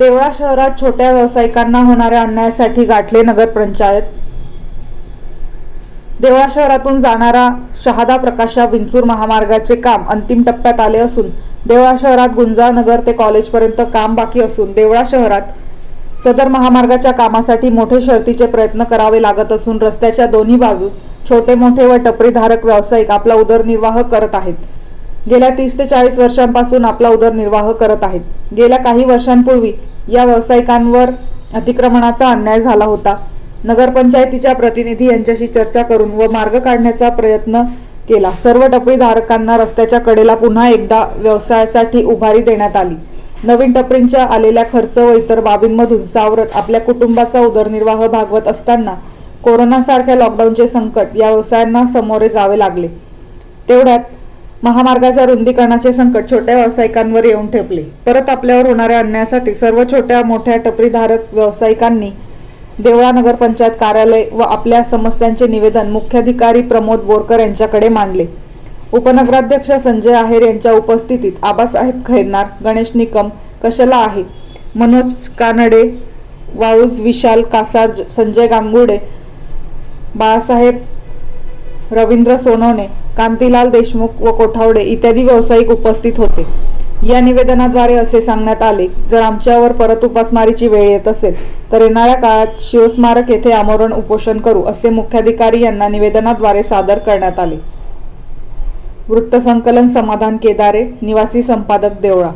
देवळा शहरात छोट्या व्यावसायिकांना होणाऱ्या अन्यायासाठी गाठले नगरपंचायत. देवळा शहरातून जाणारा शहादा प्रकाशा विंचूर महामार्गाचे काम अंतिम टप्प्यात आले असून देवळा शहरात गुंजा नगर ते कॉलेजपर्यंत काम बाकी असून देवळा शहरात सदर महामार्गाच्या कामासाठी मोठे शर्तीचे प्रयत्न करावे लागत असून रस्त्याच्या दोन्ही बाजू छोटे मोठे व टपरीधारक व्यावसायिक आपला उदरनिर्वाह करत आहेत. गेल्या तीस ते चाळीस वर्षांपासून आपला उदरनिर्वाह करत आहेत. गेल्या काही वर्षांपूर्वी या व्यावसायिकांवर अतिक्रमणाचा अन्याय झाला होता. नगरपंचायतीच्या प्रतिनिधी यांच्याशी चर्चा करून व मार्ग काढण्याचा प्रयत्न केला. सर्व टपरीधारकांना रस्त्याच्या कडेला पुन्हा एकदा व्यवसायासाठी उभारी देण्यात आली. नवीन टपरींच्या आलेल्या खर्च व इतर बाबींमधून सावरत आपल्या कुटुंबाचा उदरनिर्वाह भागवत असताना कोरोनासारख्या लॉकडाऊनचे संकट या व्यवसायांना सामोरे जावे लागले. तेवढ्यात महामार्गाच्या रुंदीकरणाचे संकट छोट्या व्यावसायिकांवर येऊन ठेपले. परत आपल्यावर होणाऱ्या अन्यायासाठी सर्व छोट्या मोठ्या टपरीधारक व्यावसायिकांनी देवळा नगरपंचायत कार्यालय व आपल्या समस्यांचे निवेदन मुख्याधिकारी प्रमोद बोरकर यांच्याकडे मांडले. उपनगराध्यक्ष संजय आहेर यांच्या उपस्थितीत आबासाहेब खैरनार गणेश निकम कशला आहे? मनोज कानडे वाळूज विशाल कासार संजय गांगुडे बाळासाहेब रवींद्र सोनवणे कांतीलाल देशमुख व कोठावडे इत्यादी व्यावसायिक उपस्थित होते. या निवेदनाद्वारे असे सांगण्यात आले जर आमच्यावर परत उपासमारीची वेळ येत असेल तर येणाऱ्या काळात शिवस्मारक येथे आमरण उपोषण करू असे मुख्याधिकारी यांना निवेदनाद्वारे सादर करण्यात आले. वृत्तसंकलन समाधान केदारे निवासी संपादक देवळा.